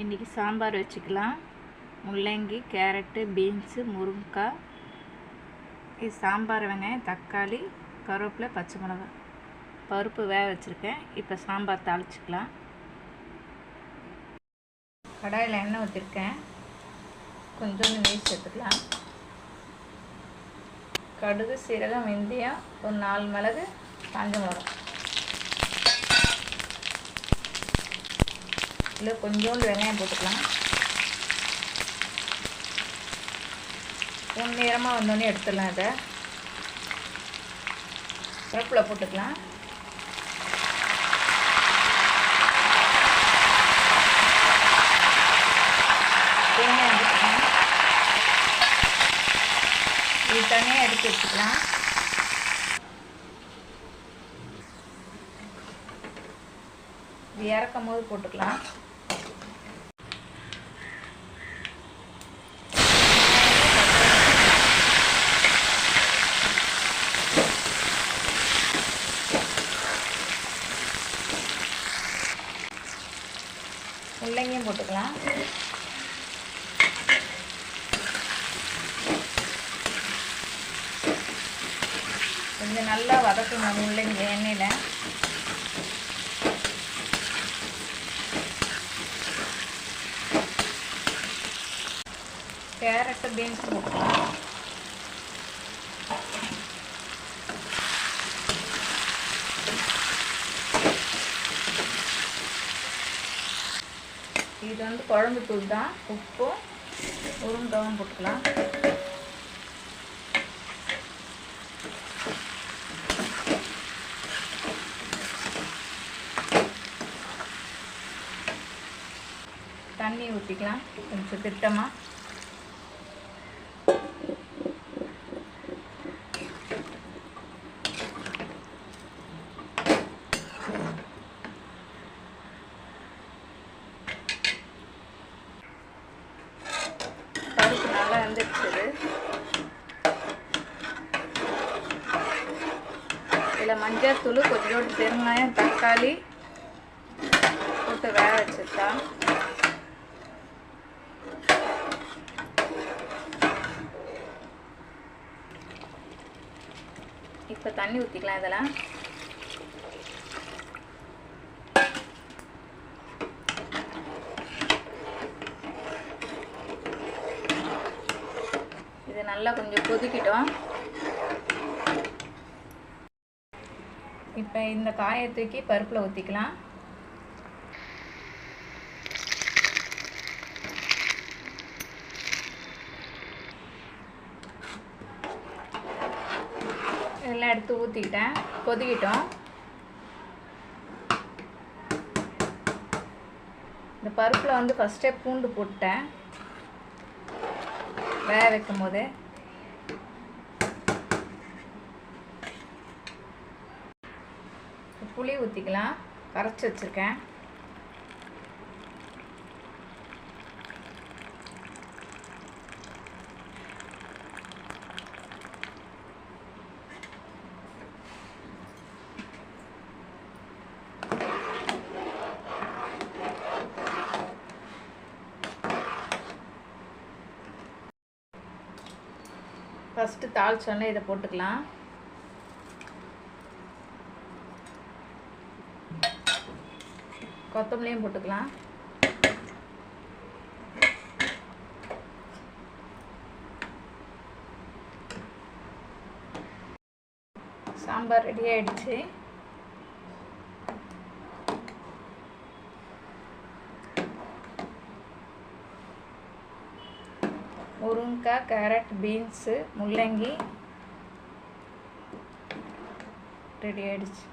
இன்றைக்கி சாம்பார் வச்சுக்கலாம். முள்ளங்கி கேரட்டு பீன்ஸு முருங்கைக்காய் இது சாம்பார் வெங்காயம் தக்காளி கருவேப்பிலை பச்சை மிளகாய். பருப்பு வேக வச்சுருக்கேன். இப்போ சாம்பார் தாளிச்சிக்கலாம். கடாயில் எண்ணெய் ஊற்றிருக்கேன் கொஞ்சோண்டு நெய் சேர்த்துக்கலாம். கடுகு சீரகம் வெந்தயம் ஒரு நாலு மிளகு காஞ்ச மிளகாய். இல்லை கொஞ்சோண்டு வெங்காயம் போட்டுக்கலாம். நேரமாக வந்தோடனே எடுத்துடலாம் இதை. பருப்பில் போட்டுக்கலாம். போட்டுக்கலாம் இது தனியாக எடுத்து வச்சுக்கலாம். இது இறக்கும் போது போட்டுக்கலாம். முள்ளங்கியும் கொஞ்சம் நல்லா வதக்கணும் முள்ளங்கி எண்ணெயில். கேரட்டு பீன்ஸ் போட்டுக்கலாம். இது வந்து குழம்பு தூள் தான் உப்பும் உருண்டவும் போட்டுக்கலாம். தண்ணி ஊற்றிக்கலாம் கொஞ்சம் திட்டமாக பருப்பு நல்லா வெந்துடுச்சது இதில் மஞ்சள் தூள் கொஞ்சோண்டு பெருங்காயம் தக்காளி போட்டு வேக வச்சுட்டா. இப்போ தண்ணி ஊற்றிக்கலாம் இதெல்லாம். இது நல்லா கொஞ்சம் கொதிக்கிட்டோம். இப்போ இந்த காயை தூக்கி பருப்பில் ஊற்றிக்கலாம் இதெல்லாம் எடுத்து ஊற்றிக்கிட்டேன் கொதிக்கிட்டோம். இந்த பருப்பில் வந்து ஃபஸ்ட்டே பூண்டு போட்டேன் வேக வைக்கும் போது புளி ஊற்றிக்கலாம் கரைச்சி வச்சுருக்கேன். ஃபஸ்ட்டு தாளிச்சோன்னே இதை போட்டுக்கலாம். கொத்தமல்லியும் போட்டுக்கலாம். சாம்பார் ரெடி ஆயிடுச்சு. முருங்கைக்காய் கேரட் பீன்ஸு முள்ளங்கி ரெடி ஆயிடுச்சு.